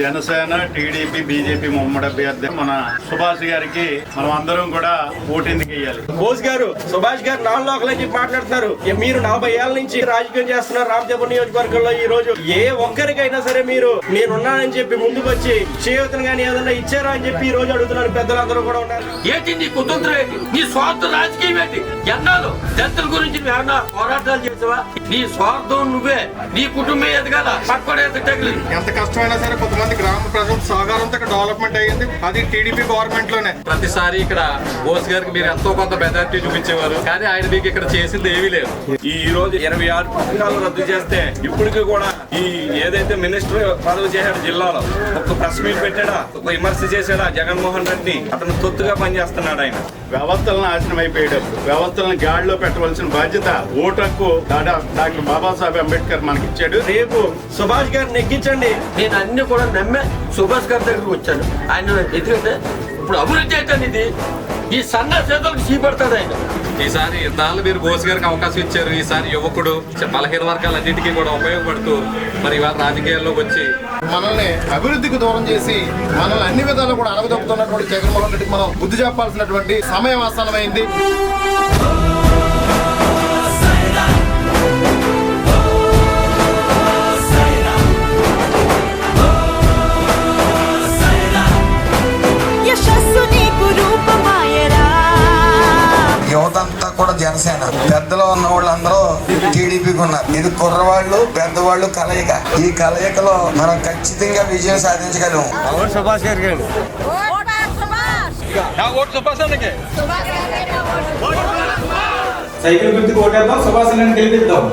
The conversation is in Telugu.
జనసేన టీడీపీ బీజేపీ ముమ్మడి అభ్యర్థి మన సుభాష్ గారికి మనం అందరం కూడా ఓటెందుకు వేయాలి? బోస్ గారు సుభాష్ గారు నాలుగు లోకల్ చెప్పి మాట్లాడుతున్నారు. మీరు నలభై ఏళ్ళ నుంచి రాజకీయం చేస్తున్నారు రామచంద్ర నియోజకవర్గంలో ఈ రోజు. ఏ ఒక్కరికైనా సరే మీరు నేనున్నానని చెప్పి ముందుకు వచ్చి చేయూతను కానీ ఏదైనా ఇచ్చారా అని చెప్పి ఈ రోజు అడుగుతున్నారు పెద్దలందరూ కూడా ఉన్నారు. ఏంటి నీ కుతంత్రం ఏంటి? నీ స్వార్థ రాజకీయం ఏంటి? ఎన్నాళ్ళు దళితుల గురించి పోరాటాలు చేసావా? నీ స్వార్థం నువ్వే నీ కుటుంబం ఎదగాల పక్కడే ఎంత కష్టమైనా సరే కొంతమంది సహకారంతో ఇక్కడ డెవలప్మెంట్ అయ్యింది. అది టీడీపీ గవర్నమెంట్లోనే. ప్రతిసారి ఇక్కడ బోస్ గారికి మీరు ఎంతో కొంత మెజార్టీ చూపించేవారు. కానీ ఆయన మీకు ఇక్కడ చేసింది ఏమీ లేదు. ఈ రోజు ఇరవై ఆరు పథకాలు రద్దు చేస్తే ఇప్పటికి కూడా ఈ ఏదైతే మినిస్టర్ పదవి చేశాడు జిల్లాలో ఒక ప్రెస్ మీట్ పెట్టాడా ఒక విమర్శ చేశాడా జగన్మోహన్ రెడ్డి అతను తొత్తుగా పనిచేస్తున్నాడు ఆయన. వ్యవస్థలను నాశనం అయిపోయేటప్పుడు వ్యవస్థలను గాడిలో పెట్టవలసిన బాధ్యత ఓటు హక్కు డాడా- డాక్టర్ బాబాసాహెబ్ అంబేద్కర్ మనకి ఇచ్చాడు రేపు సుభాష్ గారిని ఎక్కించండి. నేను అన్ని కూడా నమ్మే సుభాష్ గారి దగ్గరికి వచ్చాను ఆయన ఎందుకంటే ఇప్పుడు అభివృద్ధి అయితే ఇది. ఈ సన్న చేతులకు చీపడతాడు ఆయన. ఈసారి ఇన్నాళ్ళు మీరు బోస్ గారికి అవకాశం ఇచ్చారు. ఈసారి యువకుడు బలహీన వర్గాలన్నింటికీ కూడా ఉపయోగపడుతూ మరి ఇవాళ రాజకీయాల్లోకి వచ్చి మనల్ని అభివృద్ధికి దూరం చేసి మనల్ని అన్ని విధాలు కూడా అడగదొక్కుతున్నటువంటి జగన్మోహన్ రెడ్డికి మనం బుద్ధి చెప్పాల్సినటువంటి సమయం ఆసన్నమైంది. కూడా జనసేన. పెద్దలో ఉన్న వాళ్ళందరూ టీడీపీకి ఉన్నారు ఇది కుర్రవాళ్ళు పెద్దవాళ్ళు కలయిక. ఈ కలయికలో మనం ఖచ్చితంగా విజయం సాధించగలం సైకిల్ గుర్తుకు ఓటేద్దాం సుభాష్ గెలిపిద్దాం.